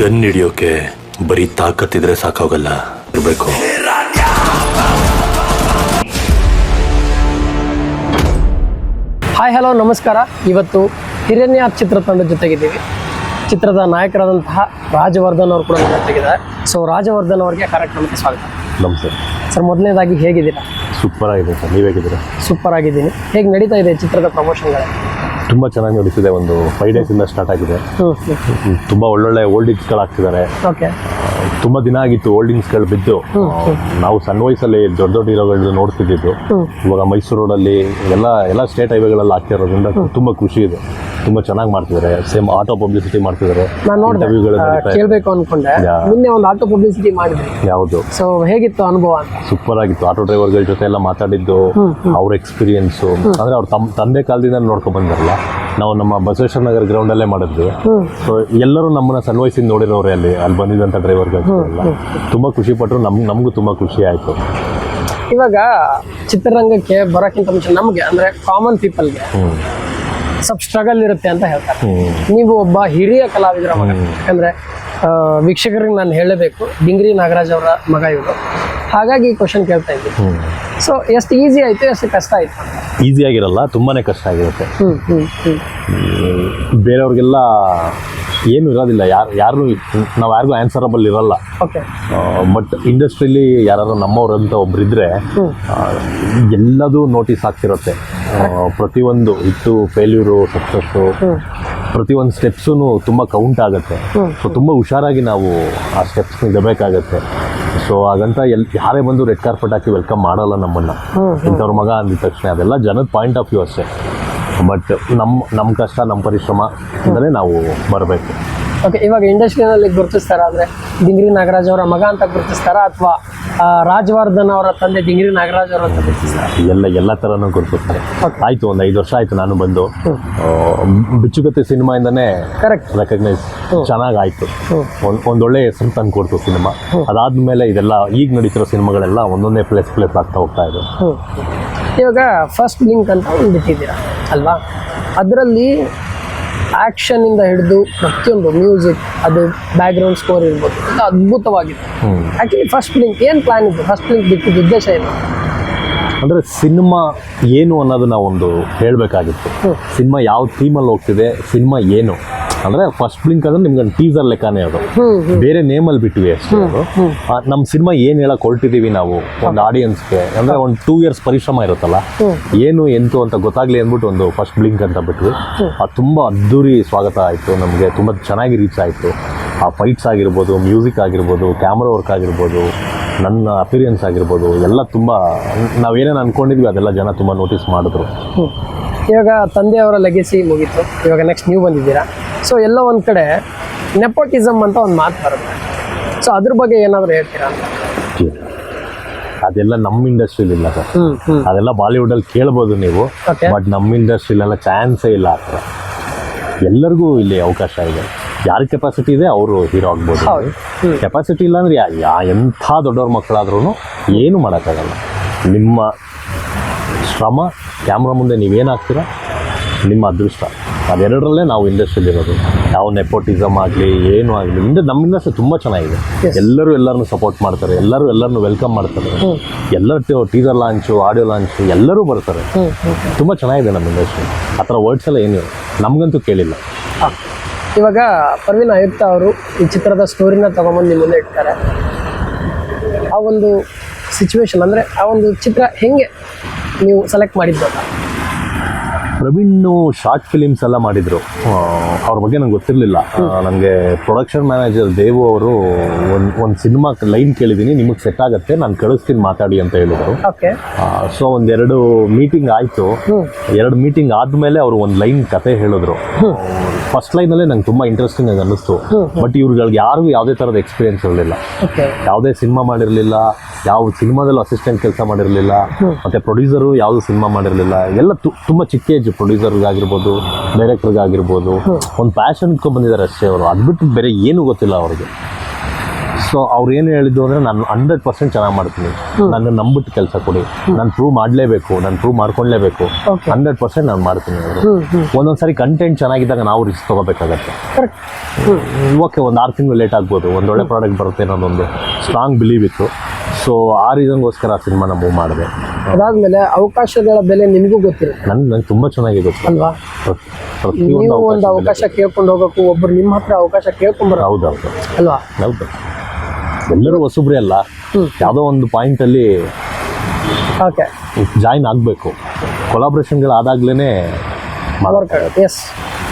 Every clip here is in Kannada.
ಗನ್ ಹಿಡಿಯೋಕೆ ಬರೀ ತಾಕತ್ತಿದ್ರೆ ಸಾಕಾಗಲ್ಲ. ಇರಬೇಕು. ಹಾಯ್ ಹಲೋ ನಮಸ್ಕಾರ. ಇವತ್ತು ಹಿರಣ್ಯ ಚಿತ್ರತಂಡ ಜೊತೆಗಿದ್ದೀವಿ. ಚಿತ್ರದ ನಾಯಕರಾದಂತಹ ರಾಜವರ್ಧನ್ ಅವರು ಕೂಡ ಜೊತೆಗಿದ್ದಾರೆ. ಸೊ ರಾಜವರ್ಧನ್ ಅವರಿಗೆ ಕಾರ್ಯಕ್ರಮಕ್ಕೆ ಸ್ವಾಗತ. ನಮಸ್ತೆ. ಸರ್ ಮೊದಲನೇದಾಗಿ ಹೇಗಿದ್ದೀರಾ? ಸೂಪರ್ ಆಗಿದೆ ಸರ್. ನೀವು ಹೇಗಿದ್ದೀರಾ? ಸೂಪರ್ ಆಗಿದ್ದೀನಿ ಹೇಗೆ ನಡೀತಾ ಇದೆ ಚಿತ್ರದ ಪ್ರಮೋಷನ್ಗಳು? ತುಂಬ ಚೆನ್ನಾಗಿ ನಡೀತಿದೆ ಒಂದು ಫೈವ್ ಡೇಸಿಂದ ಸ್ಟಾರ್ಟ್ ಆಗಿದೆ. ಓಕೆ ತುಂಬ ಒಳ್ಳೊಳ್ಳೆ ಓಲ್ಡಿಂಗ್ಸ್ಗಳು ಹಾಕ್ತಿದ್ದಾರೆ ಓಕೆ ತುಂಬ ದಿನ ಆಗಿತ್ತು ಓಲ್ಡಿಂಗ್ಸ್ಗಳು ಬಿದ್ದು. ನಾವು ಸಣ್ಣ ವಯಸ್ಸಲ್ಲಿ ದೊಡ್ಡ ದೊಡ್ಡ ಹೀರೋಗಳು ನೋಡ್ತಿದ್ದಿದ್ದು. ಇವಾಗ ಮೈಸೂರು ರೋಡಲ್ಲಿ ಎಲ್ಲ ಎಲ್ಲ ಸ್ಟೇಟ್ ಹೈವೇಗಳಲ್ಲಿ ಹಾಕ್ತಿರೋದ್ರಿಂದ ತುಂಬ ಖುಷಿ ಇದೆ. ತುಂಬ ಚೆನ್ನಾಗಿ ಮಾಡ್ತಿದ್ದಾರೆ ಸೇಮ್ ಆಟೋ ಪಬ್ಲಿಸಿಟಿ ಮಾಡ್ತಿದ್ದಾರೆ ನಾನು ನೋಡಿದೆ. ಕೇಳಬೇಕು ಅನ್ಕೊಂಡೆ. ನಿನ್ನೆ ಒಂದು ಆಟೋ ಪಬ್ಲಿಸಿಟಿ ಮಾಡಿದ್ರು ಯಾವುದು? ಸೊ ಹೇಗಿತ್ತು ಅನುಭವ ಸೂಪರ್ ಆಗಿತ್ತು. ಆಟೋ ಡ್ರೈವರ್ಗಳ ಜೊತೆ ಎಲ್ಲ ಮಾತಾಡಿದ್ದು ಅವ್ರ ಎಕ್ಸ್ಪೀರಿಯನ್ಸು ಅಂದ್ರೆ ಅವ್ರ ತಮ್ಮ ತಂದೆ ಕಾಲದಿಂದ ನೋಡ್ಕೊಂಡ್ ಬಂದಿರಲ್ಲ ನಾವು ನಮ್ಮ ಬಸವೇಶ್ವರ ನಗರ ಗ್ರೌಂಡಲ್ಲೇ ಮಾಡಿದ್ವಿ ಸೊ ಎಲ್ಲರೂ ನಮ್ಮನ್ನ ಸಣ್ಣ ವಯಸ್ಸಿಂದ ನೋಡಿರೋರೆ ಅಲ್ಲಿ ಅಲ್ಲಿ ಬಂದಿದ್ದಂಥ ಡ್ರೈವರ್ಗಳು ತುಂಬಾ ಖುಷಿ ಪಟ್ಟರು ನಮ್ಗೆ ನಮಗೂ ತುಂಬಾ ಖುಷಿ ಆಯಿತು. ಇವಾಗ ಚಿತ್ರರಂಗಕ್ಕೆ ಬರೋಕ್ಕಿಂತ ಮುಂಚೆ ನಮಗೆ ಅಂದರೆ ಕಾಮನ್ ಪೀಪಲ್ಗೆ ಸ್ವಲ್ಪ ಸ್ಟ್ರಗಲ್ ಇರುತ್ತೆ ಅಂತ ಹೇಳ್ತಾರೆ. ನೀವು ಒಬ್ಬ ಹಿರಿಯ ಕಲಾವಿದರ ಮಗ. ಯಾಕಂದ್ರೆ ವೀಕ್ಷಕರಿಗೆ ನಾನು ಹೇಳಬೇಕು ಡಿಂಗ್ರಿ ನಾಗರಾಜ್ ಅವರ ಮಗ ಇವರು. ಹಾಗಾಗಿ ಕ್ವಶನ್ ಕೇಳ್ತಾ ಇದ್ದೀನಿ. ಸೊ ಎಷ್ಟು ಈಸಿ ಆಯ್ತು ಎಷ್ಟು ಕಷ್ಟ ಆಯ್ತು ಈಸಿ ಆಗಿರಲ್ಲ ತುಂಬಾನೇ ಕಷ್ಟ ಆಗಿರುತ್ತೆ. ಬೇರೆಯವ್ರಿಗೆಲ್ಲ ಏನು ಇರೋದಿಲ್ಲ ಯಾರು ಯಾರು ನಾವು ಯಾರಿಗೂ ಆನ್ಸರಬಲ್ ಇರಲ್ಲ. ಓಕೆ ಬಟ್ ಇಂಡಸ್ಟ್ರಿಲಿ ಯಾರು ನಮ್ಮವ್ರು ಅಂತ ಒಬ್ರಿದ್ರೆ ಎಲ್ಲದೂ ನೋಟಿಸ್ ಆಗ್ತಿರುತ್ತೆ. ಪ್ರತಿಯೊಂದು ಇಟ್ಟು ಫೇಲ್ಯೂರು ಸಕ್ಸಸ್ಸು ಪ್ರತಿಯೊಂದು ಸ್ಟೆಪ್ಸೂ ತುಂಬ ಕೌಂಟ್ ಆಗುತ್ತೆ. ಸೊ ತುಂಬ ಹುಷಾರಾಗಿ ನಾವು ಆ ಸ್ಟೆಪ್ಸ್ ಇಡಬೇಕಾಗತ್ತೆ ಸೊ ಹಾಗಂತ ಎಲ್, ಯಾರೇ ಬಂದು ರೆಡ್ ಕಾರ್ಪೆಟ್ ಹಾಕಿ ವೆಲ್ಕಮ್ ಮಾಡಲ್ಲ ನಮ್ಮನ್ನು. ಇಂಥವ್ರ ಮಗ ಅಂದಿದ ತಕ್ಷಣ ಅದೆಲ್ಲ ಜನದ ಪಾಯಿಂಟ್ ಆಫ್ ವ್ಯೂ ಅಷ್ಟೇ. ಬಟ್ ನಮ್ಮ ನಮ್ಮ ಕಷ್ಟ ನಮ್ಮ ಪರಿಶ್ರಮ ಅಂದರೆ ನಾವು ಬರಬೇಕು. ಓಕೆ ಇವಾಗ ಇಂಡಸ್ಟ್ರಿನಲ್ಲಿ ಗುರುತಿಸ್ತಾರ ಆದರೆ ದಿಂಗ್ರಿ ನಾಗರಾಜ್ ಅವರ ಮಗ ಅಂತ ಗುರುತಿಸ್ತಾರ ಅಥವಾ ರಾಜವರ್ಧನ್ ಅವರ ತಂದೆ ದಿಂಗ್ರಿ ನಾಗರಾಜ್ ಅವರ ಅಂತ ಗುರುತಿಸ್ತಾರ? ಎಲ್ಲ ಎಲ್ಲ ಥರನೂ ಗುರುತಿಸ್ತಾರೆ. ಆಯಿತು ಒಂದು ಐದು ವರ್ಷ ಆಯಿತು ನಾನು ಬಂದು. ಬಿಚ್ಚುಗತ್ತೆ ಸಿನಿಮಾಯಿಂದನೇ ಕರೆಕ್ಟ್ ರೆಕಗ್ನೈಸ್ ಚೆನ್ನಾಗಾಯಿತು. ಒಂದು ಒಂದೊಳ್ಳೆ ಹೆಸರು ತಂದು ಕೊಡ್ತು ಸಿನಿಮಾ. ಅದಾದ್ಮೇಲೆ ಇದೆಲ್ಲ ಈಗ ನಡೀತಿರೋ ಸಿನಿಮಾಗಳೆಲ್ಲ ಒಂದೊಂದೇ ಪ್ಲೇಸ್ ಪ್ಲೇಸ್ ಆಗ್ತಾ ಹೋಗ್ತಾ ಇದೆ. ಇವಾಗ ಫಸ್ಟ್ ಲಿಂಕ್ ಅಂತ ಒಂದು ಬಿಟ್ಟಿದ್ದೀರಾ ಅಲ್ವಾ? ಅದರಲ್ಲಿ ಆ್ಯಕ್ಷನಿಂದ ಹಿಡಿದು ಪ್ರತಿಯೊಂದು ಮ್ಯೂಸಿಕ್ ಅದು ಬ್ಯಾಕ್ಗ್ರೌಂಡ್ ಸ್ಕೋರ್ ಇರ್ಬೋದು. ಅದ್ಭುತವಾಗಿದೆ. ಆ್ಯಕ್ಚುಲಿ ಫಸ್ಟ್ ಲಿಂಕ್ ಏನು ಪ್ಲಾನ್ ಇತ್ತು? ಫಸ್ಟ್ ಲಿಂಕ್ ಬಿಟ್ಟಿದ್ದ ಉದ್ದೇಶ ಏನು? ಅಂದರೆ ಸಿನಿಮಾ ಏನು ಅನ್ನೋದು ನಾವು ಒಂದು ಹೇಳಬೇಕಾಗಿತ್ತು. ಸಿನಿಮಾ ಯಾವ ಥೀಮಲ್ಲಿ ಹೋಗ್ತಿದೆ? ಸಿನಿಮಾ ಏನು? ಅಂದರೆ ಫಸ್ಟ್ ಬ್ಲಿಂಕ್ ಅಂದ್ರೆ ನಿಮ್ಗೆ ಟೀಸರ್ ಲೆಕ್ಕನೇ ಅದು. ಬೇರೆ ನೇಮಲ್ಲಿ ಬಿಟ್ವಿ ಅಷ್ಟೇ ಅದು. ನಮ್ಮ ಸಿನಿಮಾ ಏನು ಹೇಳಕ್ ಹೊರಟಿದ್ದೀವಿ ನಾವು ಒಂದು ಆಡಿಯನ್ಸ್ಗೆ ಅಂದರೆ ಒಂದು ಟೂ ಇಯರ್ಸ್ ಪರಿಶ್ರಮ ಇರುತ್ತಲ್ಲ. ಏನು ಎಂತು ಅಂತ ಗೊತ್ತಾಗ್ಲಿ ಅಂದ್ಬಿಟ್ಟು ಒಂದು ಫಸ್ಟ್ ಬ್ಲಿಂಕ್ ಅಂತ ಬಿಟ್ವಿ. ಅದು ತುಂಬ ಅದ್ದೂರಿ ಸ್ವಾಗತ ಆಯಿತು ನಮಗೆ ತುಂಬ ಚೆನ್ನಾಗಿ ರೀಚ್ ಆಯಿತು. ಆ ಫೈಟ್ಸ್ ಆಗಿರ್ಬೋದು ಮ್ಯೂಸಿಕ್ ಆಗಿರ್ಬೋದು ಕ್ಯಾಮ್ರಾ ವರ್ಕ್ ಆಗಿರ್ಬೋದು ನನ್ನ ಅಪಿರಿಯನ್ಸ್ ಆಗಿರ್ಬೋದು ಎಲ್ಲ ತುಂಬ ನಾವೇನೇನು ಅನ್ಕೊಂಡಿದ್ವಿ ಅದೆಲ್ಲ ಜನ ತುಂಬ ನೋಟಿಸ್ ಮಾಡಿದ್ರು. ಇವಾಗ ತಂದೆಯವರ ಲೆಗೆಸಿ ಮುಗೀತು. ಇವಾಗ ನೆಕ್ಸ್ಟ್ ನೀವು ಬಂದಿದ್ದೀರಾ? ಸೊ ಎಲ್ಲ ಒಂದು ಕಡೆ ನೆಪೋಟಿಸಮ್ ಅಂತ ಒಂದು ಮಾತು ಬರುತ್ತೆ. ಸೊ ಅದ್ರ ಬಗ್ಗೆ ಏನಾದರೂ ಹೇಳ್ತೀರಾ? ಅಂತ ಅದೆಲ್ಲ ನಮ್ಮ ಇಂಡಸ್ಟ್ರಿಲಿ ಇಲ್ಲ ಸರ್. ಅದೆಲ್ಲ ಬಾಲಿವುಡ್ ಅಲ್ಲಿ ಕೇಳ್ಬೋದು ನೀವು. ಬಟ್ ನಮ್ಮ ಇಂಡಸ್ಟ್ರಿಲೆಲ್ಲ ಚಾನ್ಸೇ ಇಲ್ಲ ಆ ಥರ. ಎಲ್ಲರಿಗೂ ಇಲ್ಲಿ ಅವಕಾಶ ಇದೆ. ಯಾರ ಕೆಪಾಸಿಟಿ ಇದೆ ಅವರು ಹೀರೋ ಆಗ್ಬೋದು. ಕೆಪಾಸಿಟಿ ಇಲ್ಲ ಅಂದ್ರೆ ಯಾ ಎಂಥ ದೊಡ್ಡವ್ರ ಮಕ್ಕಳಾದ್ರೂ ಏನು ಮಾಡೋಕ್ಕಾಗಲ್ಲ. ನಿಮ್ಮ ಶ್ರಮ ಕ್ಯಾಮ್ರಾ ಮುಂದೆ ನೀವೇನಾಗ್ತೀರಾ? ನಿಮ್ಮ ಅದೃಷ್ಟ. ಅದೆರಡರಲ್ಲೇ ನಾವು ಇಂಡಸ್ಟ್ರಿಯಲ್ಲಿ ಇರೋದು. ಯಾವ ನೆಪೋಟಿಸಮ್ ಆಗಲಿ ಏನು ಆಗಲಿ ಇಂದ ನಮ್ಮ ಇಂಡಸ್ಟ್ರಿ ತುಂಬ ಚೆನ್ನಾಗಿದೆ. ಎಲ್ಲರೂ ಎಲ್ಲರನ್ನು ಸಪೋರ್ಟ್ ಮಾಡ್ತಾರೆ. ಎಲ್ಲರೂ ಎಲ್ಲರನ್ನು ವೆಲ್ಕಮ್ ಮಾಡ್ತಾರೆ. ಎಲ್ಲರ ಟೀಸರ್ ಲಾಂಚು ಆಡಿಯೋ ಲಾಂಚು ಎಲ್ಲರೂ ಬರ್ತಾರೆ. ತುಂಬ ಚೆನ್ನಾಗಿದೆ ನಮ್ಮ ಇಂಡಸ್ಟ್ರಿ ಆ ಥರ ವರ್ಡ್ಸ್ ಎಲ್ಲ ಏನು ನಮಗಂತೂ ಕೇಳಿಲ್ಲ. ಹಾಂ. ಇವಾಗ ಪರ್ವಿನ್ ಆಯುಕ್ತ ಅವರು ಈ ಚಿತ್ರದ ಸ್ಟೋರಿನ ತಗೊಂಬಂದು ಮುಂದೆ ಇಡ್ತಾರೆ. ಆ ಒಂದು ಸಿಚುವೇಶನ್ ಅಂದರೆ ಆ ಒಂದು ಚಿತ್ರ ಹೆಂಗೆ ನೀವು ಸೆಲೆಕ್ಟ್ ಮಾಡಿದ್ದು ಅಂತ? ಪ್ರವೀಣ್ ಶಾರ್ಟ್ ಫಿಲಿಮ್ಸ್ ಎಲ್ಲ ಮಾಡಿದ್ರು. ಅವ್ರ ಬಗ್ಗೆ ನಂಗೆ ಗೊತ್ತಿರಲಿಲ್ಲ. ನನಗೆ ಪ್ರೊಡಕ್ಷನ್ ಮ್ಯಾನೇಜರ್ ದೇವು ಅವರು ಒಂದು ಒಂದು ಸಿನಿಮಾ ಲೈನ್ ಕೇಳಿದ್ದೀನಿ ನಿಮಗೆ ಸೆಟ್ ಆಗುತ್ತೆ ನಾನು ಕಳಿಸ್ತೀನಿ ಮಾತಾಡಿ ಅಂತ ಹೇಳಿದರು. ಸೊ ಒಂದೆರಡು ಮೀಟಿಂಗ್ ಆಯಿತು. ಎರಡು ಮೀಟಿಂಗ್ ಆದಮೇಲೆ ಅವರು ಒಂದು ಲೈನ್ ಕತೆ ಹೇಳಿದ್ರು. ಫಸ್ಟ್ ಲೈನಲ್ಲೇ ನಂಗೆ ತುಂಬ ಇಂಟ್ರೆಸ್ಟಿಂಗ್ ಆಗಿ ಅನ್ನಿಸ್ತು. ಬಟ್ ಇವ್ರುಗಳಿಗೆ ಯಾರಿಗೂ ಯಾವುದೇ ಥರದ ಎಕ್ಸ್ಪೀರಿಯನ್ಸ್ ಇರಲಿಲ್ಲ. ಯಾವುದೇ ಸಿನಿಮಾ ಮಾಡಿರಲಿಲ್ಲ ಯಾವ ಸಿನಿಮಾದಲ್ಲೂ ಅಸಿಸ್ಟೆಂಟ್ ಕೆಲಸ ಮಾಡಿರಲಿಲ್ಲ ಮತ್ತೆ ಪ್ರೊಡ್ಯೂಸರು ಯಾವುದು ಸಿನಿಮಾ ಮಾಡಿರಲಿಲ್ಲ ಎಲ್ಲ ತುಂಬ ಚಿಕ್ಕ ಏಜ್ ಪ್ರೊಡ್ಯೂಸರ್ಗಾಗಿರ್ಬೋದು ಡೈರೆಕ್ಟರ್ಗಾಗಿರ್ಬೋದು ಒಂದು ಪ್ಯಾಷನ್ಗೆ ಇಟ್ಕೊಂಡು ಬಂದಿದ್ದಾರೆ ಅಷ್ಟೇ ಅವರು. ಅದು ಬಿಟ್ಟು ಬೇರೆ ಏನೂ ಗೊತ್ತಿಲ್ಲ ಅವ್ರಿಗೆ. ಸೊ ಅವ್ರು ಏನು ಹೇಳಿದ್ದು ಅಂದರೆ ನಾನು ಹಂಡ್ರೆಡ್ ಪರ್ಸೆಂಟ್ ಚೆನ್ನಾಗಿ ಮಾಡ್ತೀನಿ. ನನ್ನ ನಂಬಿಟ್ಟು ಕೆಲಸ ಕೊಡಿ. ನಾನು ಪ್ರೂವ್ ಮಾಡಲೇಬೇಕು ನಾನು ಪ್ರೂವ್ ಮಾಡ್ಕೊಳ್ಳೇಬೇಕು Okay. ಹಂಡ್ರೆಡ್ ಪರ್ಸೆಂಟ್ ನಾನು ಮಾಡ್ತೀನಿ ಅವರು. ಒಂದೊಂದ್ಸರಿ ಕಂಟೆಂಟ್ ಚೆನ್ನಾಗಿದ್ದಾಗ ನಾವು ರಿಸ್ಕ್ ತೊಗೋಬೇಕಾಗತ್ತೆ. ಓಕೆ ಒಂದು ಆರು ತಿಂಗಳು ಲೇಟ್ ಆಗ್ಬೋದು. ಒಂದು ಒಳ್ಳೆ ಪ್ರಾಡಕ್ಟ್ ಬರುತ್ತೆ ಅನ್ನೋದೊಂದು ಸ್ಟ್ರಾಂಗ್ ಬಿಲೀವ್ ಇತ್ತು. ಸೊ ಆ ರೀಸನ್ಗೋಸ್ಕರ ಆ ಸಿನಿಮಾನ ಮೂವ್ ಮಾಡಿದೆ. ಅದಾದ್ಮೇಲೆ ಅವಕಾಶಗಳ ಬೆಲೆ ನಿಮಗೂ ಗೊತ್ತಿಲ್ಲ ನನ್ಗೆ ನಂಗೆ ತುಂಬ ಚೆನ್ನಾಗಿ ಗೊತ್ತು. ಅಲ್ವಾ? ಪ್ರತಿಯೊಂದು ನೀವು ಒಂದು ಅವಕಾಶ ಅವಕಾಶ ಕೇಳ್ಕೊಂಡು ಹೋಗಬೇಕು ಒಬ್ರು ನಿಮ್ಮ ಹತ್ರ ಅವಕಾಶ ಕೇಳ್ಕೊಂಡ್ ಬರೋ ಹೌದೌದು ಅಲ್ವಾ? ಹೌದು. ಎಲ್ಲರೂ ಹೊಸಬ್ರಿ ಅಲ್ಲ. ಯಾವುದೋ ಒಂದು ಪಾಯಿಂಟಲ್ಲಿ ಓಕೆ ಜಾಯಿನ್ ಆಗಬೇಕು. ಕೊಲಾಬ್ರೇಷನ್ಗಳು ಆದಾಗ್ಲೇ ವರ್ಕ್ ಆಗುತ್ತೆ. ಎಸ್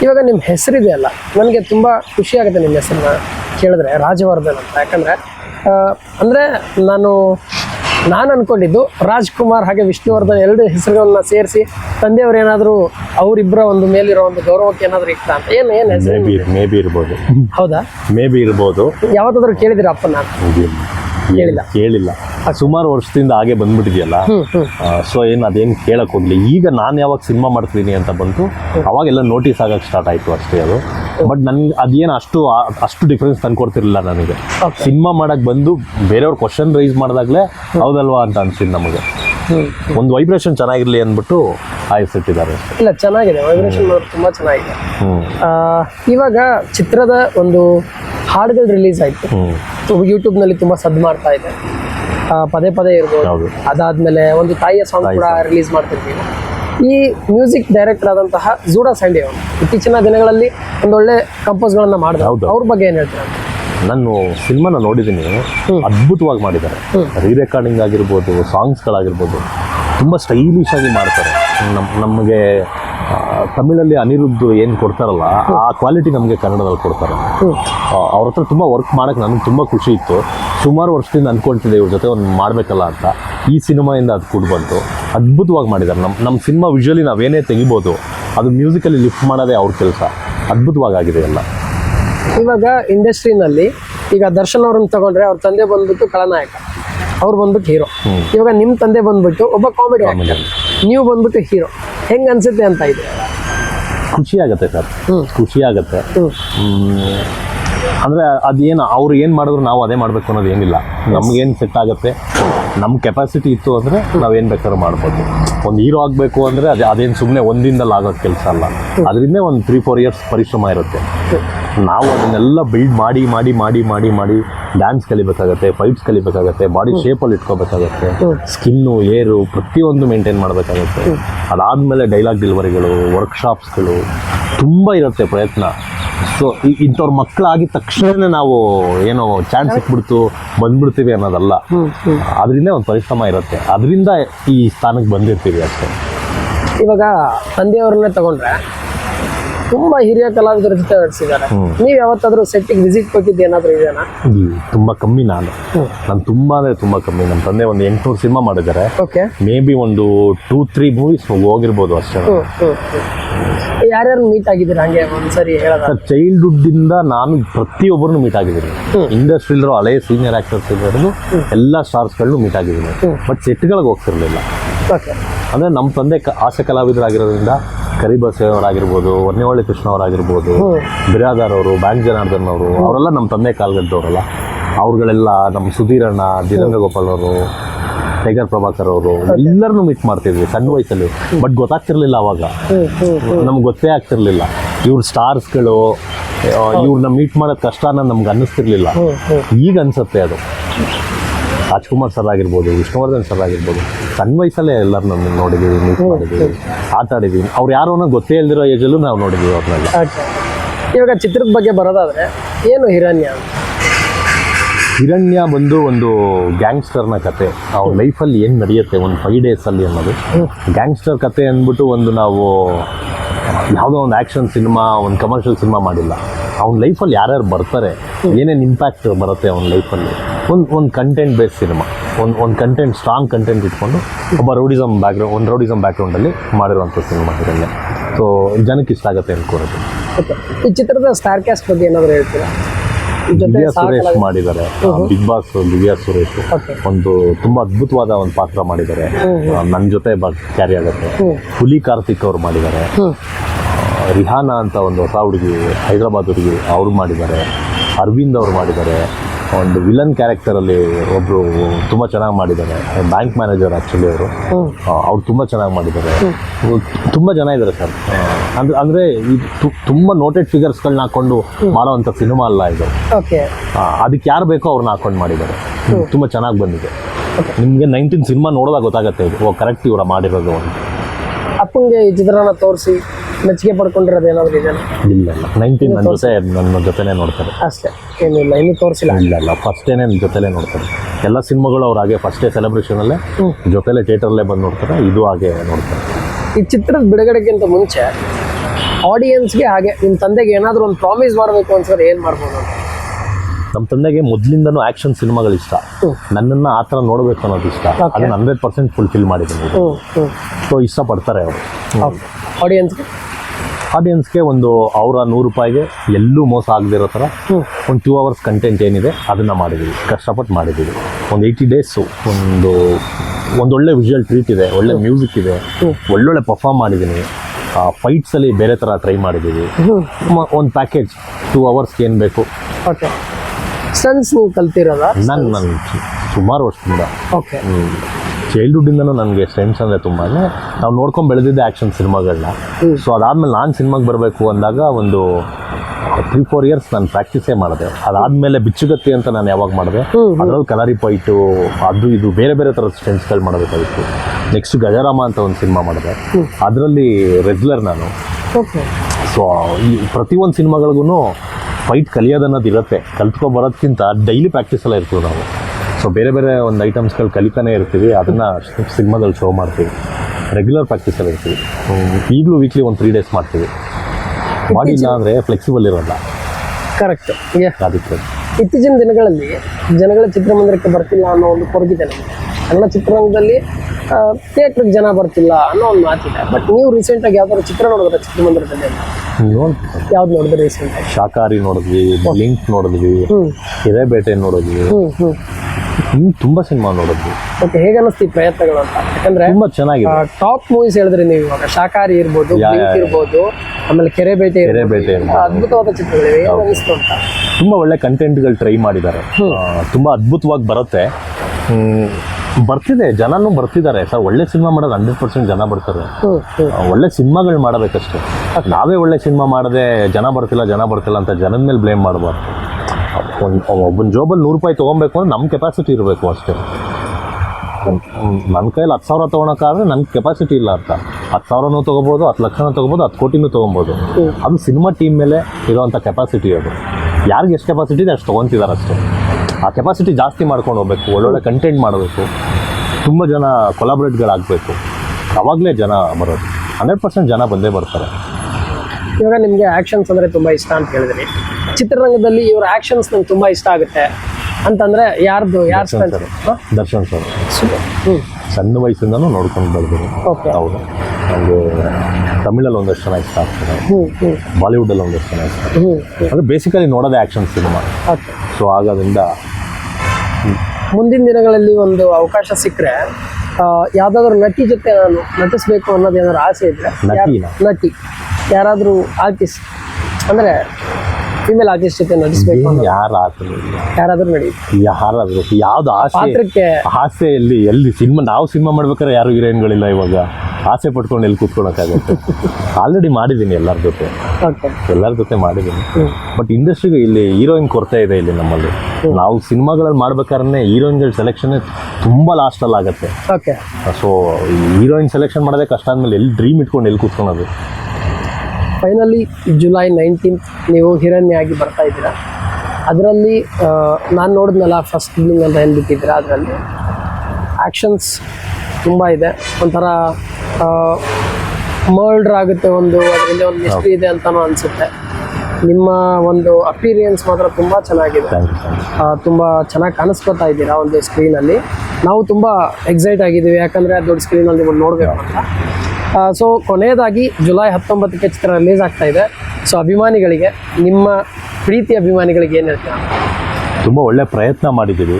ಇವಾಗ ನಿಮ್ಮ ಹೆಸರಿದೆ ಅಲ್ಲ. ನನಗೆ ತುಂಬ ಖುಷಿ ಆಗುತ್ತೆ ನಿಮ್ಮ ಹೆಸರನ್ನ ಕೇಳಿದ್ರೆ ರಾಜವರ್ಧನ್ ಅಂತ. ಯಾಕಂದರೆ ಅಂದರೆ ನಾನು ನಾನು ಅನ್ಕೊಂಡಿದ್ದು ರಾಜ್ಕುಮಾರ್ ಹಾಗೆ ವಿಷ್ಣುವರ್ಧನ್ ಎರಡು ಹೆಸರುಗಳನ್ನ ಸೇರಿಸಿ ತಂದೆಯವರು ಏನಾದರೂ ಅವರಿಬ್ಬರ ಒಂದು ಮೇಲಿರೋ ಒಂದು ಗೌರವಕ್ಕೆ ಏನಾದರೂ ಇತ್ತ ಅಂತ? ಏನು ಏನು ಮೇ ಹೆಸರು? ಬಿ ಮೇ ಬಿ ಇರ್ಬೋದು. ಹೌದಾ? ಮೇ ಬಿ ಇರ್ಬೋದು. ಯಾವತ್ತಾದ್ರೂ ಕೇಳಿದಿರ ಅಪ್ಪ ನಾನು ಕೇಳಿಲ್ಲ. ಕೇಳಿಲ್ಲ. ಸುಮಾರು ವರ್ಷದಿಂದ ಹಾಗೆ ಬಂದ್ಬಿಟ್ಟಿದೆಯಲ್ಲ? ಸೊ ಏನು ಅದೇನು ಕೇಳಕ್ ಹೋಗ್ಲಿ ಈಗ ನಾನು ಯಾವಾಗ ಸಿನಿಮಾ ಮಾಡ್ತೀನಿ ಅಂತ ಬಂತು ಅವಾಗೆಲ್ಲ ನೋಟಿಸ್ ಆಗಕ್ಕೆ ಸ್ಟಾರ್ಟ್ ಆಯ್ತು ಅಷ್ಟೇ ಅದು. ಬಟ್ ನನ್ಗೆ ಅದೇನು ಅಷ್ಟು ಅಷ್ಟು ಡಿಫ್ರೆನ್ಸ್ ತಂದ್ಕೊಡ್ತಿರ್ಲಿಲ್ಲ ನನಗೆ. Okay. ಸಿನಿಮಾ ಮಾಡಕ್ ಬಂದು ಬೇರೆಯವ್ರ ಕ್ವಶನ್ ರೈಸ್ ಮಾಡಿದಾಗಲೇ ಹೌದಲ್ವಾ ಅಂತ ಅನ್ಸಿದ್ ನಮಗೆ. ಒಂದು ವೈಬ್ರೇಷನ್ ಚೆನ್ನಾಗಿರ್ಲಿ ಅಂದ್ಬಿಟ್ಟು ಆಯ್ಸಿಟ್ಟಿದ್ದಾರೆ ಇಲ್ಲ ಚೆನ್ನಾಗಿದೆ. ವೈಬ್ರೇಷನ್ ತುಂಬಾ ಚೆನ್ನಾಗಿದೆ. ಇವಾಗ ಚಿತ್ರದ ಒಂದು ಹಾಡುಗಳು ರಿಲೀಸ್ ಆಯ್ತು. ಯೂಟ್ಯೂಬ್ನಲ್ಲಿ ತುಂಬಾ ಸದ್ ಮಾಡ್ತಾ ಇದೆ. ಪದೇ ಪದೇ ಇರ್ಬೋದು. ಅದಾದ್ಮೇಲೆ ಒಂದು ತಾಯಿಯ ಸಾಂಗ್ ಕೂಡ ರಿಲೀಸ್ ಮಾಡ್ತಿರ್ತೀವಿ. ಈ ಮ್ಯೂಸಿಕ್ ಡೈರೆಕ್ಟರ್ ಆದಂತಹ ಜೂಡಾ ಸ್ಯಾಂಡಿ ಅವರು ಇತ್ತೀಚಿನ ದಿನಗಳಲ್ಲಿ ಒಂದೊಳ್ಳೆ ಕಂಪೋಸ್ಗಳನ್ನ ಮಾಡಿದ್ರು. ಹೌದು. ಅವ್ರ ಬಗ್ಗೆ ಏನು ಹೇಳ್ತಾರೆ? ನಾನು ಸಿನಿಮಾನ ನೋಡಿದ್ದೀನಿ. ಅದ್ಭುತವಾಗಿ ಮಾಡಿದ್ದಾರೆ. ರೀ ರೆಕಾರ್ಡಿಂಗ್ ಆಗಿರ್ಬೋದು ಸಾಂಗ್ಸ್ಗಳಾಗಿರ್ಬೋದು ತುಂಬ ಸ್ಟೈಲಿಶ್ ಆಗಿ ಮಾಡ್ತಾರೆ. ನಮ್ಮ ನಮಗೆ ಆ, ತಮಿಳಲ್ಲಿ ಅನಿರುದ್ಧ ಏನು ಕೊಡ್ತಾರಲ್ಲ ಆ ಕ್ವಾಲಿಟಿ ನಮಗೆ ಕನ್ನಡದಲ್ಲಿ ಕೊಡ್ತಾರೆ. ಅವ್ರ ಹತ್ರ ತುಂಬ ವರ್ಕ್ ಮಾಡೋಕ್ಕೆ ನನಗೆ ತುಂಬ ಖುಷಿ ಇತ್ತು. ಸುಮಾರು ವರ್ಷದಿಂದ ಅಂದ್ಕೊಳ್ತಿದ್ದೆ ಇವ್ರ ಜೊತೆ ಒಂದು ಮಾಡಬೇಕಲ್ಲ ಅಂತ. ಈ ಸಿನಿಮಾಯಿಂದ ಅದು ಕೂಡ ಬಂತು. ಅದ್ಭುತವಾಗಿ ಮಾಡಿದ್ದಾರೆ. ನಮ್ಮ ನಮ್ಮ ಸಿನಿಮಾ ವಿಜುವಲಿ ನಾವೇನೇ ತೆಗಿಬೋದು ಅದು ಮ್ಯೂಸಿಕಲ್ಲಿ ಲಿಫ್ಟ್ ಮಾಡೋದೇ ಅವ್ರ ಕೆಲಸ. ಅದ್ಭುತವಾಗಿ ಆಗಿದೆ ಎಲ್ಲ. ಇವಾಗ ಇಂಡಸ್ಟ್ರಿನಲ್ಲಿ ಈಗ ದರ್ಶನ್ ಅವ್ರನ್ನ ತಗೊಂಡ್ರೆ ಅವ್ರ ತಂದೆ ಬಂದ್ಬಿಟ್ಟು ಖಳನಾಯಕ. ಅವ್ರು ಬಂದ್ಬಿಟ್ಟು ಹೀರೋ ಇವಾಗ ನಿಮ್ಮ ತಂದೆ ಬಂದ್ಬಿಟ್ಟು ಒಬ್ಬ ಕಾಮಿಡಿ ನೀವು ಬಂದ್ಬಿಟ್ಟು ಹೀರೋ ಹೆಂಗೆ ಅನ್ಸುತ್ತೆ ಅಂತ ಇದೆ? ಖುಷಿ ಆಗುತ್ತೆ ಸರ್. ಖುಷಿ ಆಗುತ್ತೆ. ಅಂದ್ರೆ ಅದೇನು ಅವ್ರು ಏನು ಮಾಡಿದ್ರು ನಾವು ಅದೇ ಮಾಡಬೇಕು ಅನ್ನೋದು ಏನಿಲ್ಲ. ನಮಗೇನು ಸೆಟ್ ಆಗುತ್ತೆ? ನಮ್ಮ ಕೆಪಾಸಿಟಿ ಇತ್ತು ಅಂದರೆ ನಾವೇನು ಬೇಕಾದ್ರೂ ಮಾಡ್ಬೋದು. ಒಂದು ಹೀರೋ ಆಗಬೇಕು ಅಂದರೆ ಅದೇ ಅದೇನು ಸುಮ್ಮನೆ ಒಂದಿನದಲ್ಲಿ ಆಗೋ ಕೆಲಸ ಅಲ್ಲ. ಅದರಿಂದ ಒಂದು ತ್ರೀ ಫೋರ್ ಇಯರ್ಸ್ ಪರಿಶ್ರಮ ಇರುತ್ತೆ. ನಾವು ಅದನ್ನೆಲ್ಲ ಬಿಲ್ಡ್ ಮಾಡಿ ಮಾಡಿ ಮಾಡಿ ಮಾಡಿ ಮಾಡಿ ಡ್ಯಾನ್ಸ್ ಕಲಿಬೇಕಾಗತ್ತೆ ಫೈಟ್ಸ್ ಕಲಿಬೇಕಾಗತ್ತೆ ಬಾಡಿ ಶೇಪಲ್ಲಿ ಇಟ್ಕೋಬೇಕಾಗತ್ತೆ ಸ್ಕಿನ್ನು ಏರು ಪ್ರತಿಯೊಂದು ಮೇಂಟೈನ್ ಮಾಡಬೇಕಾಗತ್ತೆ. ಅದಾದಮೇಲೆ ಡೈಲಾಗ್ ಡೆಲಿವರಿಗಳು ವರ್ಕ್ಶಾಪ್ಸ್ಗಳು ತುಂಬ ಇರುತ್ತೆ ಪ್ರಯತ್ನ. ಸೊ ಇಂಥವ್ರ ಮಕ್ಕಳಾಗಿದ ತಕ್ಷಣನೇ ನಾವು ಏನೋ ಚಾನ್ಸ್ ಸಿಕ್ಬಿಡ್ತು ಬಂದ್ಬಿಡ್ತೀವಿ ಅನ್ನೋದಲ್ಲ. ಅದರಿಂದ ಒಂದು ಪರಿಶ್ರಮ ಇರುತ್ತೆ. ಅದರಿಂದ ಈ ಸ್ಥಾನಕ್ಕೆ ಬಂದಿರ್ತೀವಿ ಅಷ್ಟೇ. ಇವಾಗ ತಂದೆಯವ್ರನ್ನೇ ತಗೊಂಡ್ರೆ ತುಂಬಾ ಹಿರಿಯ ಕಲಾವಿದರ ಜೊತೆ ಆಡಿಸಿದ್ದಾರೆ. ನೀವು ಯಾವತ್ತಾದ್ರೂ ಸೆಟ್ಟಿಗೆ ವಿಸಿಟ್ ಕೊಟ್ಟಿದ್ದು ಏನಾದರೂ ಇದೆಯಾ ತುಂಬಾ ಕಮ್ಮಿ ನಾನು. ನಾನು ತುಂಬಾ ಅಂದ್ರೆ ತುಂಬಾ ಕಮ್ಮಿ. ನಮ್ಮ ತಂದೆ ಒಂದು ಎಂಟುನೂರು ಸಿನಿಮಾ ಮಾಡಿದ್ದಾರೆ. ಓಕೆ ಮೇ ಬಿ ಒಂದು ಟೂ ತ್ರೀ ಮೂವೀಸ್ ಹೋಗಿರ್ಬೋದು ಅಷ್ಟೇ ಯಾರ್ಯಾರು ಮೀಟ್ ಆಗಿದ್ದೀರಾ? ಹಂಗೆ ಒಂದ್ಸರಿ ಸರ್ ಚೈಲ್ಡ್ಹುಡ್ಡಿಂದ ನಾನು ಪ್ರತಿಯೊಬ್ಬರನ್ನು ಮೀಟ್ ಆಗಿದ್ದೀನಿ. ಇಂಡಸ್ಟ್ರಿಲಿರೋ ಹಳೆಯ ಸೀನಿಯರ್ ಆಕ್ಟರ್ಸ್ ಇರೋದು ಎಲ್ಲ ಸ್ಟಾರ್ಸ್ಗಳನ್ನು ಮೀಟ್ ಆಗಿದ್ದೀನಿ. ಬಟ್ ಸೆಟ್ಗಳಿಗೆ ಹೋಗ್ತಿರ್ಲಿಲ್ಲ. ಅಂದ್ರೆ ಅಂದರೆ ನಮ್ಮ ತಂದೆ ಆಸೆ ಕಲಾವಿದರಾಗಿರೋದ್ರಿಂದ ಕರಿಬಸವರಾಗಿರ್ಬೋದು ಹೊನ್ನೇವಳ್ಳಿ ಕೃಷ್ಣ ಅವರಾಗಿರ್ಬೋದು ಬಿರಾದಾರ್ ಅವರು ಬ್ಯಾಂಕ್ ಜನಾರ್ದನ್ ಅವರು ಅವರೆಲ್ಲ ನಮ್ಮ ತಂದೆ ಕಾಲ್ಗದ್ದವರಲ್ಲ ಅವ್ರುಗಳೆಲ್ಲ ನಮ್ಮ ಸುಧೀರಣ್ಣ ದಿರಂಗ ಗೋಪಾಲ್ ಅವರು ಟೈಗರ್ ಪ್ರಭಾಕರ್ ಅವರು ಎಲ್ಲರನ್ನು ಮೀಟ್ ಮಾಡ್ತಿದ್ವಿ ಸಣ್ಣ ವಯಸ್ಸಲ್ಲಿ. ಬಟ್ ಗೊತ್ತಾಗ್ತಿರ್ಲಿಲ್ಲ ಅವಾಗ. ನಮ್ಗೆ ಗೊತ್ತೇ ಆಗ್ತಿರ್ಲಿಲ್ಲ. ಇವ್ರ ಸ್ಟಾರ್ಸ್ಗಳು ಇವ್ರನ್ನ ಮೀಟ್ ಮಾಡೋದು ಕಷ್ಟ ಅನ್ನೋದು ನಮ್ಗೆ ಅನ್ನಿಸ್ತಿರ್ಲಿಲ್ಲ. ಈಗ ಅನ್ಸುತ್ತೆ ಅದು. ರಾಜ್ಕುಮಾರ್ ಸರ್ ಆಗಿರ್ಬೋದು ವಿಷ್ಣುವರ್ಧನ್ ಸರ್ ಆಗಿರ್ಬೋದು ಸಣ್ಣ ವಯಸ್ಸಲ್ಲೇ ಎಲ್ಲರನ್ನ ನೋಡಿದ್ದೀವಿ ಮೀಟ್ ಮಾಡಿದ್ದೀವಿ ಆಟ ಆಡಿದ್ದೀವಿ ಅವ್ರು ಯಾರು ಅನ್ನೋ ಗೊತ್ತೇ ಇಲ್ದಿರೋ ಏಜಲ್ಲೂ ನಾವು ನೋಡಿದ್ದೀವಿ ಅವ್ರನ್ನೆಲ್ಲ ಇವಾಗ ಚಿತ್ರದ ಬಗ್ಗೆ ಬರೋದಾದ್ರೆ ಏನು ಹಿರಣ್ಯ? ಹಿರಣ್ಯ ಬಂದು ಒಂದು ಗ್ಯಾಂಗ್ಸ್ಟರ್ನ ಕತೆ ಅವ್ರ ಲೈಫಲ್ಲಿ ಏನು ನಡೆಯುತ್ತೆ ಒಂದು ಫೈವ್ ಡೇಸಲ್ಲಿ ಅನ್ನೋದು. ಗ್ಯಾಂಗ್ಸ್ಟರ್ ಕತೆ ಅಂದ್ಬಿಟ್ಟು ಒಂದು ನಾವು ಯಾವುದೋ ಒಂದು ಆ್ಯಕ್ಷನ್ ಸಿನಿಮಾ ಒಂದು ಕಮರ್ಷಿಯಲ್ ಸಿನಿಮಾ ಮಾಡಿಲ್ಲ. ಅವ್ನ ಲೈಫಲ್ಲಿ ಯಾರ್ಯಾರು ಬರ್ತಾರೆ ಏನೇನು ಇಂಪ್ಯಾಕ್ಟ್ ಬರುತ್ತೆ ಅವ್ನ ಲೈಫಲ್ಲಿ ಒಂದು ಒಂದು ಕಂಟೆಂಟ್ ಬೇಸ್ ಸಿನಿಮಾ ಒಂದು ಒಂದು ಕಂಟೆಂಟ್ ಸ್ಟ್ರಾಂಗ್ ಕಂಟೆಂಟ್ ಇಟ್ಕೊಂಡು ಒಬ್ಬ ರೌಡಿಸಮ್ ಬ್ಯಾಕ್ಗ್ರೌಂಡ್ ಒಂದು ರೌಡಿಸಮ್ ಬ್ಯಾಕ್ಗ್ರೌಂಡಲ್ಲಿ ಮಾಡಿರುವಂಥ ಸಿನಿಮಾ ಇದನ್ನೇ ಸೊ ಜನಕ್ಕೆ ಇಷ್ಟ ಆಗುತ್ತೆ ಓಕೆ ಈ ಚಿತ್ರದ ಸ್ಟಾರ್ ಕ್ಯಾಸ್ಟ್ ಬಗ್ಗೆ ಏನಾದರೂ ಹೇಳ್ತೀರಾ? ದಿವ್ಯಾ ಸುರೇಶ್ ಮಾಡಿದ್ದಾರೆ. Bigg Boss Divya Suresh. ಒಂದು ತುಂಬಾ ಅದ್ಭುತವಾದ ಒಂದು ಪಾತ್ರ ಮಾಡಿದ್ದಾರೆ. ನನ್ನ ಜೊತೆ ಕ್ಯಾರಿ ಆಗುತ್ತೆ. ಹುಲಿ ಕಾರ್ತಿಕ್ ಅವ್ರು ಮಾಡಿದ್ದಾರೆ. ರಿಹಾನಾ ಅಂತ ಒಂದು ಹೊಸ ಹುಡುಗಿ ಹೈದರಾಬಾದ್ ಹುಡುಗಿ ಅವ್ರು ಮಾಡಿದ್ದಾರೆ. ಅರವಿಂದ್ ಅವ್ರು ಮಾಡಿದ್ದಾರೆ. ಒಂದು ವಿಲನ್ ಕ್ಯಾರೆಕ್ಟರಲ್ಲಿ ಒಬ್ಬರು ತುಂಬ ಚೆನ್ನಾಗಿ ಮಾಡಿದ್ದಾರೆ. ಬ್ಯಾಂಕ್ ಮ್ಯಾನೇಜರ್ ಆ್ಯಕ್ಚುಲಿ ಅವರು. ಅವ್ರು ತುಂಬ ಚೆನ್ನಾಗಿ ಮಾಡಿದ್ದಾರೆ. ತುಂಬ ಜನ ಇದ್ದಾರೆ ಸರ್. ಅಂದ್ರೆ ಅಂದರೆ ಈ ತುಂಬ ನೋಟೆಡ್ ಫಿಗರ್ಸ್ಗಳನ್ನ ಹಾಕೊಂಡು ಮಾಡೋವಂಥ ಸಿನಿಮಾ ಅಲ್ಲ ಇದು. ಓಕೆ ಅದಕ್ಕೆ ಯಾರು ಬೇಕೋ ಅವ್ರನ್ನ ಹಾಕೊಂಡು ಮಾಡಿದ್ದಾರೆ. ತುಂಬ ಚೆನ್ನಾಗಿ ಬಂದಿದೆ. ನಿಮಗೆ ನೈನ್ಟೀನ್ ಸಿನಿಮಾ ನೋಡಿದಾಗ ಗೊತ್ತಾಗುತ್ತೆ ಇದು. ಓ ಕರೆಕ್ಟ್ ಇವರ ಮಾಡಿರೋದು ಅಪ್ಪಂಗೆ ಈ ಚಿತ್ರನ ತೋರಿಸಿ. ಮೆಚ್ಚುಗೆ ಪಡ್ಕೊಂಡಿರೋದು ಏನಾದ್ರು ಇದೆ ಇಲ್ಲ ಇಲ್ಲ ನೈನ್ಟೀನ್ ನನ್ನ ಜೊತೆ ನನ್ನ ಜೊತೆನೇ ನೋಡ್ತಾರೆ. ಅಷ್ಟೇ. ಏನಿಲ್ಲ ಇನ್ನೂ ತೋರಿಸಿಲ್ಲ. ಇಲ್ಲ ಇಲ್ಲ ಫಸ್ಟೇನೆ ನನ್ನ ಜೊತೆಲೇ ನೋಡ್ತಾರೆ. ಎಲ್ಲ ಸಿನಿಮಾಗಳು ಅವ್ರು ಹಾಗೆ ಫಸ್ಟೇ ಸೆಲೆಬ್ರೇಷನಲ್ಲೇ ಜೊತೆಲೇ ಥಿಯೇಟರ್ಲೇ ಬಂದು ನೋಡ್ತಾರೆ ಇದು ಹಾಗೆ ನೋಡ್ತಾರೆ. ಈ ಚಿತ್ರದ ಬಿಡುಗಡೆಗಿಂತ ಮುಂಚೆ ಆಡಿಯನ್ಸ್ಗೆ ಹಾಗೆ ನಿಮ್ಮ ತಂದೆಗೆ ಏನಾದರೂ ಒಂದು ಪ್ರಾಮಿಸ್ ಮಾಡಬೇಕು ಅನ್ಸಿದ್ರೆ ಏನು ಮಾಡ್ಬೋದು ಅಂತ? ನಮ್ಮ ತಂದೆಗೆ ಮೊದಲಿಂದನೂ ಆ್ಯಕ್ಷನ್ ಸಿನಿಮಾಗಳು ಇಷ್ಟ. ನನ್ನನ್ನು ಆ ಥರ ನೋಡಬೇಕು ಅನ್ನೋದು ಇಷ್ಟ. ಅದನ್ನ ಹಂಡ್ರೆಡ್ ಪರ್ಸೆಂಟ್ ಫುಲ್ಫಿಲ್ ಮಾಡಿದ್ದೀನಿ. ಸೊ ಇಷ್ಟಪಡ್ತಾರೆ ಅವರು. ಆಡಿಯನ್ಸ್ಗೆ ಆಡಿಯನ್ಸ್ಗೆ ಒಂದು ಅವರ ನೂರು ರೂಪಾಯಿಗೆ ಎಲ್ಲೂ ಮೋಸ ಆಗದಿರೋ ಥರ ಒಂದು ಟೂ ಅವರ್ಸ್ ಕಂಟೆಂಟ್ ಏನಿದೆ ಅದನ್ನು ಮಾಡಿದ್ದೀವಿ. ಕಷ್ಟಪಟ್ಟು ಮಾಡಿದ್ದೀವಿ. ಒಂದು ಏಯ್ಟಿ ಡೇಸು ಒಂದು ಒಂದೊಳ್ಳೆ ವಿಜುವಲ್ ಟ್ರೀಟ್ ಇದೆ ಒಳ್ಳೆ ಮ್ಯೂಸಿಕ್ ಇದೆ ಒಳ್ಳೊಳ್ಳೆ ಪರ್ಫಾರ್ಮ್ ಮಾಡಿದ್ದೀನಿ. ಫೈಟ್ಸಲ್ಲಿ ಬೇರೆ ಥರ ಟ್ರೈ ಮಾಡಿದ್ದೀವಿ. ಒಂದು ಪ್ಯಾಕೇಜ್ ಟೂ ಅವರ್ಸ್ಗೆ ಏನು ಬೇಕು? ಓಕೆ ಸ್ಟನ್ಸ್ ನೀವು ಕಲ್ತಿರೋದ? ನನ್ನ ನನ್ನ ಸುಮಾರು ವರ್ಷದಿಂದ. ಓಕೆ ಚೈಲ್ಡ್ಹುಡ್ಡಿಂದನೂ ನನಗೆ ಫ್ರೆಂಡ್ಸ್ ಅಂದರೆ ತುಂಬಾ ನಾವು ನೋಡ್ಕೊಂಡು ಬೆಳೆದಿದ್ದೆ ಆ್ಯಕ್ಷನ್ ಸಿನಿಮಾಗಳನ್ನ ಸೊ ಅದಾದಮೇಲೆ ನಾನು ಸಿನಿಮಾಗೆ ಬರಬೇಕು ಅಂದಾಗ ಒಂದು ತ್ರೀ ಫೋರ್ ಇಯರ್ಸ್ ನಾನು ಪ್ರಾಕ್ಟೀಸೇ ಮಾಡಿದೆ. ಅದಾದಮೇಲೆ ಬಿಚ್ಚುಗತ್ತಿ ಅಂತ ನಾನು ಯಾವಾಗ ಮಾಡಿದೆ. ಅದರಲ್ಲಿ ಕಲರಿ ಪೈಟು ಅದು ಇದು ಬೇರೆ ಬೇರೆ ಥರದ ಸ್ಟೆನ್ಸ್ಗಳು ಮಾಡಬೇಕಾಗಿತ್ತು ನೆಕ್ಸ್ಟ್ ಗಜರಾಮ ಅಂತ ಒಂದು ಸಿನಿಮಾ ಮಾಡಿದೆ. ಅದರಲ್ಲಿ ರೆಗ್ಯುಲರ್ ನಾನು. ಸೊ ಈ ಪ್ರತಿಯೊಂದು ಸಿನಿಮಾಗಳಿಗೂ ಫೈಟ್ ಕಲಿಯೋದನ್ನೋದು ಇರುತ್ತೆ. ಕಲ್ತ್ಕೊ ಬರೋದಕ್ಕಿಂತ ಡೈಲಿ ಪ್ರಾಕ್ಟೀಸೆಲ್ಲ ಇರ್ತೀವಿ ನಾವು. ಸೊ ಬೇರೆ ಬೇರೆ ಒಂದು ಐಟಮ್ಸ್ಗಳು ಕಲಿತಾನೆ ಇರ್ತೀವಿ. ಅದನ್ನು ಸಿನಿಮಾದಲ್ಲಿ ಶೋ ಮಾಡ್ತೀವಿ. ರೆಗ್ಯುಲರ್ ಪ್ರಾಕ್ಟೀಸಲ್ಲಿ ಇರ್ತೀವಿ. ಈಗಲೂ ವೀಕ್ಲಿ ಒಂದು ತ್ರೀ ಡೇಸ್ ಮಾಡ್ತೀವಿ. ಬಾಡಿ ಅಂದರೆ ಫ್ಲೆಕ್ಸಿಬಲ್ ಇರೋಲ್ಲ. ಕರೆಕ್ಟ್ ಅದಕ್ಕೆ ಇತ್ತೀಚಿನ ದಿನಗಳಲ್ಲಿ ಜನಗಳ ಚಿತ್ರಮಂದಿರಕ್ಕೆ ಬರ್ತಿಲ್ಲ ಅನ್ನೋ ಒಂದು ಕೊರಗಿದೆ ನಮಗೆ. ಕನ್ನಡ ಚಿತ್ರರಂಗದಲ್ಲಿ ಥಿಯೇಟ್ರಿಗೆ ಜನ ಬರ್ತಿಲ್ಲ ಅನ್ನೋ ಒಂದು ಮಾತಿದೆ. ಬಟ್ ನೀವು ರೀಸೆಂಟಾಗಿ ಯಾವ್ದಾದ್ರು ಚಿತ್ರ ನೋಡಿದ್ರೆ ಚಿತ್ರಮಂದಿರದಲ್ಲಿ? ಯಾವ್ದು ನೋಡಿದ್ರೆ ರೀಸೆಂಟಾಗಿ ಶಾಕಾರಿ ನೋಡಿದ್ವಿ ಲಿಂಕ್ ನೋಡಿದ್ವಿ ಹಿರೇಬೇಟೆ ನೋಡಿದ್ವಿ. ಇನ್ನು ತುಂಬ ಸಿನಿಮಾ ನೋಡಿದ್ವಿ ಓಕೆ ಹೇಗೆ ಅನ್ನಿಸ್ತು ಈ ಪ್ರಯತ್ನಗಳು ಅಂತ? ಯಾಕಂದ್ರೆ ತುಂಬಾ ಚೆನ್ನಾಗಿದೆ. ಟಾಪ್ ಮೂವೀಸ್ ಹೇಳಿದ್ರೆ ನೀವು ಇವಾಗ ಶಾಕಾರಿ ಇರ್ಬೋದು ಯಾ, ಬ್ಲಿಂಕ್. ಇರ್ಬೋದು ಆಮೇಲೆ ಕೆರೆಬೇಟೆ ಇರ್ಬೋದು. ಕೆರೆಬೇಟೆ ಬೇಟೆ ಅದ್ಭುತವಾದ ಚಿತ್ರಗಳಿವೆ. ಏನು ಅಂತ? ತುಂಬ ಒಳ್ಳೆ ಕಂಟೆಂಟ್ಗಳು ಟ್ರೈ ಮಾಡಿದ್ದಾರೆ. ತುಂಬ ಅದ್ಭುತವಾಗಿ ಬರುತ್ತೆ. ಹ್ಮ್, ಬರ್ತಿದೆ. ಜನನೂ ಬರ್ತಿದ್ದಾರೆ. ಸರ್ ಒಳ್ಳೆ ಸಿನಿಮಾ ಮಾಡೋದು ಹಂಡ್ರೆಡ್ ಪರ್ಸೆಂಟ್ ಜನ ಬರ್ತಾರೆ. ಆ, ಒಳ್ಳೆ ಸಿನಿಮಾಗಳು ಮಾಡಬೇಕಷ್ಟೇ. ನಾವೇ ಒಳ್ಳೆ ಸಿನಿಮಾ ಮಾಡದೆ ಜನ ಬರ್ತಿಲ್ಲ ಜನ ಬರ್ತಿಲ್ಲ ಅಂತ ಜನದ ಮೇಲೆ ಬ್ಲೇಮ್ ಮಾಡಬಾರ್ದು. ಒಂದು ಜೋಬಲ್ಲಿ ನೂರು ರೂಪಾಯಿ ತೊಗೊಬೇಕು ಅಂದ್ರೆ ನಮ್ಮ ಕೆಪಾಸಿಟಿ ಇರಬೇಕು ಅಷ್ಟೇ. ನನ್ನ ಕೈಯಲ್ಲಿ ಹತ್ತು ಸಾವಿರ ತೊಗೊಳಕ್ಕಾದ್ರೆ ನನ್ನ ಕೆಪಾಸಿಟಿ ಇಲ್ಲ ಅಂತ. ಹತ್ತು ಸಾವಿರನೂ ತೊಗೋಬೋದು, ಹತ್ತು ಲಕ್ಷನೂ ತೊಗೋಬೋದು, ಹತ್ತು ಕೋಟಿನೂ ತೊಗೊಬೋದು. ಅದು ಸಿನಿಮಾ ಟೀಮ್ ಮೇಲೆ ಇರೋವಂಥ ಕೆಪಾಸಿಟಿ ಅದು. ಯಾರಿಗೆ ಎಷ್ಟು ಕೆಪಾಸಿಟಿ ಇದೆ ಅಷ್ಟು ತೊಗೊತಿದ್ದಾರೆ ಅಷ್ಟೇ. ಆ ಕೆಪಾಸಿಟಿ ಜಾಸ್ತಿ ಮಾಡ್ಕೊಂಡು ಹೋಗ್ಬೇಕು, ಒಳ್ಳೊಳ್ಳೆ ಕಂಟೆಂಟ್ ಮಾಡಬೇಕು. ತುಂಬ ಜನ ಕೊಲಾಬ್ರೇಟ್ಗಳಾಗಬೇಕು ಅವಾಗಲೇ ಜನ ಬರೋದು. ಹಂಡ್ರೆಡ್ ಪರ್ಸೆಂಟ್ ಜನ ಬಂದೇ ಬರ್ತಾರೆ. ಇವಾಗ ನಿಮಗೆ ಆ್ಯಕ್ಷನ್ಸ್ ಅಂದರೆ ತುಂಬ ಇಷ್ಟ ಅಂತ ಹೇಳಿದ್ರಿ. ಚಿತ್ರರಂಗದಲ್ಲಿ ಇವರ ಆಕ್ಷನ್ಸ್ ನಂಗೆ ತುಂಬಾ ಇಷ್ಟ ಆಗುತ್ತೆ. ಅಂತಂದ್ರೆ ಯಾರ್ದು ಯಾರು ದರ್ಶನ್ ಸರ್. ದರ್ಶನ್ ಸರ್. ಸಣ್ಣ ವಯಸ್ಸಿಂದನೂ ನೋಡ್ಕೊಂಡು ಬರ್ತೀನಿ ಓಕೆ. ಹೌದು. ನನಗೆ ತಮಿಳಲ್ಲಿ ಒಂದಷ್ಟು ಜನ ಇಷ್ಟ ಆಗ್ತದೆ. ಬಾಲಿವುಡಲ್ಲಿ ಒಂದಷ್ಟು ಜನ ಇಷ್ಟ ಅಂದರೆ ಬೇಸಿಕಲಿ ನೋಡೋದೇ ಆಕ್ಷನ್ ಸಿನಿಮಾ ಸೊ ಆಗೋದ್ರಿಂದ ಮುಂದಿನ ದಿನಗಳಲ್ಲಿ ಒಂದು ಅವಕಾಶ ಸಿಕ್ಕರೆ ಯಾವುದಾದ್ರೂ ನಟಿ ಜೊತೆ ನಾನು ನಟಿಸ್ಬೇಕು ಅನ್ನೋದು ಏನಾದ್ರು ಆಸೆ ಇದ್ರೆ? ನಟಿ. ಯಾರಾದರೂ ಆರ್ಟಿಸ್ಟ್ ಅಂದರೆ ಫಿಮೇಲ್ ಆರ್ಟಿಸ್ಟ್ ಜೊತೆ ನಟಿಸ್ಬೇಕು ಅನ್ನೋ ಯಾರು ಆಸೆ ಯಾರಾದರೂ ಯಾರಾದರೂ ಯಾವ್ದು ಆಸೆ? ಪಾತ್ರಕ್ಕೆ. ಆಸೆ ಎಲ್ಲಿ ಎಲ್ಲಿ ಸಿನಿಮಾ ನಾವು ಸಿನಿಮಾ ಮಾಡ್ಬೇಕಾದ್ರೆ ಯಾರು ಹೀರೋಯಿನ್ಗಳಿಲ್ಲ ಇವಾಗ. ಆಸೆ ಪಟ್ಕೊಂಡು ಎಲ್ಲಿ ಕೂತ್ಕೊಳಕ್ಕಾಗತ್ತೆ? ಆಲ್ರೆಡಿ ಮಾಡಿದ್ದೀನಿ ಎಲ್ಲರ ಜೊತೆ. ಓಕೆ. ಎಲ್ಲರ ಜೊತೆ ಮಾಡಿದ್ದೀನಿ ಬಟ್ ಇಂಡಸ್ಟ್ರಿಗೆ ಇಲ್ಲಿ ಹೀರೋಯಿನ್ ಕೊರತೆ ಇದೆ ಇಲ್ಲಿ ನಮ್ಮಲ್ಲಿ. ನಾವು ಸಿನಿಮಾಗಳಲ್ಲಿ ಮಾಡ್ಬೇಕಾದ್ರೆ ಹೀರೋಯಿನ್ಗಳ ಸೆಲೆಕ್ಷನ್ ತುಂಬ ಲಾಸ್ಟಲ್ಲಿ ಆಗುತ್ತೆ. ಓಕೆ. ಸೊ ಹೀರೋಯಿನ್ ಸೆಲೆಕ್ಷನ್ ಮಾಡೋದೇ ಕಷ್ಟ ಆದ್ಮೇಲೆ ಎಲ್ಲಿ ಡ್ರೀಮ್ ಇಟ್ಕೊಂಡು ಎಲ್ಲಿ ಕೂತ್ಕೊಳೋದು? ಫೈನಲಿ ಜುಲೈ ನೈನ್ಟೀನ್ತ್ ನೀವು ಹಿರಣ್ಯಾಗಿ ಬರ್ತಾ ಇದ್ದೀರಾ? ಅದರಲ್ಲಿ ನಾನು ನೋಡಿದ್ನಲ್ಲ ಫಸ್ಟ್ ಬಿಲ್ಡಿಂಗ್ ಅಂತ ಏನು ಬಿಟ್ಟಿದ್ದೀರಾ ಅದರಲ್ಲಿ? ಆ್ಯಕ್ಷನ್ಸ್ ತುಂಬ ಇದೆ. ಒಂಥರ ಮರ್ಡ್ರ್ ಆಗುತ್ತೆ ಒಂದು ಅದರಲ್ಲಿ ಒಂದು ಮಿಸ್ಟ್ರಿ ಇದೆ ಅಂತಲೂ ಅನಿಸುತ್ತೆ. ನಿಮ್ಮ ಒಂದು ಅಪೀರಿಯನ್ಸ್ ಮಾತ್ರ ತುಂಬ ಚೆನ್ನಾಗಿದೆ. ತುಂಬ ಚೆನ್ನಾಗಿ ಕಾಣಿಸ್ಕೊತಾ ಇದ್ದೀರಾ ಒಂದು ಸ್ಕ್ರೀನಲ್ಲಿ ನಾವು ತುಂಬ ಎಕ್ಸೈಟ್ ಆಗಿದ್ದೀವಿ. ಯಾಕಂದರೆ ದೊಡ್ಡ ಸ್ಕ್ರೀನಲ್ಲಿ ನಿಮ್ಮನ್ನು ನೋಡಬೇಕು ಅಂತ. ಸೊ ಕೊನೆಯದಾಗಿ ಜುಲೈ ಹತ್ತೊಂಬತ್ತಕ್ಕೆ ಚಿತ್ರ ರಿಲೀಸ್ ಆಗ್ತಾ ಇದೆ. ಸೊ ಅಭಿಮಾನಿಗಳಿಗೆ ನಿಮ್ಮ ಪ್ರೀತಿ ಅಭಿಮಾನಿಗಳಿಗೆ ಏನು ಹೇಳ್ತೀರಾ? ತುಂಬ ಒಳ್ಳೆ ಪ್ರಯತ್ನ ಮಾಡಿದ್ದೀವಿ.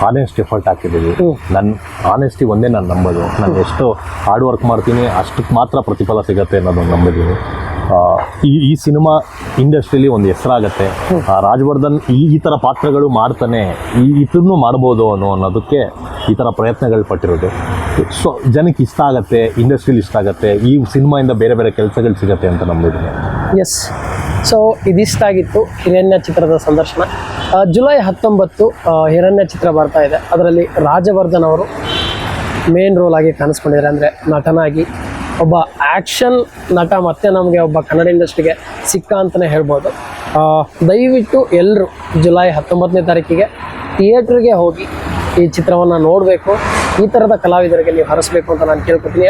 ಹಾನೆಸ್ಟ್ ಎಫರ್ಟ್ ಹಾಕಿದ್ದೀವಿ. ನನ್ನ ಆನೆಸ್ಟಿ ಒಂದೇ ನಾನು ನಂಬೋದು. ನಾನು ಎಷ್ಟು ಹಾರ್ಡ್ ವರ್ಕ್ ಮಾಡ್ತೀನಿ ಅಷ್ಟಕ್ಕೆ ಮಾತ್ರ ಪ್ರತಿಫಲ ಸಿಗುತ್ತೆ ಅನ್ನೋದು ನಂಬಿದ್ದೀನಿ ಈ ಈ ಸಿನಿಮಾ ಇಂಡಸ್ಟ್ರಿಲಿ ಒಂದು ಹೆಸರಾಗತ್ತೆ. ರಾಜವರ್ಧನ್ ಈ ಈ ಥರ ಪಾತ್ರಗಳು ಮಾಡ್ತಾನೆ, ಈ ಇದನ್ನು ಮಾಡ್ಬೋದು ಅನ್ನೋ ಅನ್ನೋದಕ್ಕೆ ಈ ಥರ ಪ್ರಯತ್ನಗಳು ಪಟ್ಟಿರೋದು. ಸೊ ಜನಕ್ಕೆ ಇಷ್ಟ ಆಗತ್ತೆ, ಇಂಡಸ್ಟ್ರಿಲಿ ಇಷ್ಟ ಆಗುತ್ತೆ, ಈ ಸಿನಿಮಾಯಿಂದ ಬೇರೆ ಬೇರೆ ಕೆಲಸಗಳು ಸಿಗತ್ತೆ ಅಂತ ನಂಬಿದ್ದೀನಿ. ಎಸ್ ಸೊ ಇದಿಷ್ಟಾಗಿತ್ತು ಹಿರಣ್ಯ ಚಿತ್ರದ ಸಂದರ್ಶನ. ಜುಲೈ ಹತ್ತೊಂಬತ್ತು ಹಿರಣ್ಯ ಚಿತ್ರ ಬರ್ತಾ ಇದೆ. ಅದರಲ್ಲಿ ರಾಜವರ್ಧನ್ ಅವರು ಮೇನ್ ರೋಲ್ ಆಗಿ ಕಾಣಿಸ್ಕೊಂಡಿದ್ದಾರೆ. ಅಂದರೆ ನಟನಾಗಿ ಒಬ್ಬ ಆ್ಯಕ್ಷನ್ ನಟ ಮತ್ತೆ ನಮಗೆ ಒಬ್ಬ ಕನ್ನಡ ಇಂಡಸ್ಟ್ರಿಗೆ ಸಿಕ್ಕ ಅಂತಲೇ ಹೇಳ್ಬೋದು. ದಯವಿಟ್ಟು ಎಲ್ಲರೂ ಜುಲೈ ಹತ್ತೊಂಬತ್ತನೇ ತಾರೀಕಿಗೆ ಥಿಯೇಟ್ರಿಗೆ ಹೋಗಿ ಈ ಚಿತ್ರವನ್ನು ನೋಡಬೇಕು. ಈ ಥರದ ಕಲಾವಿದರಿಗೆ ನೀವು ಹರಿಸ್ಬೇಕು ಅಂತ ನಾನು ಕೇಳ್ಕೊತೀನಿ.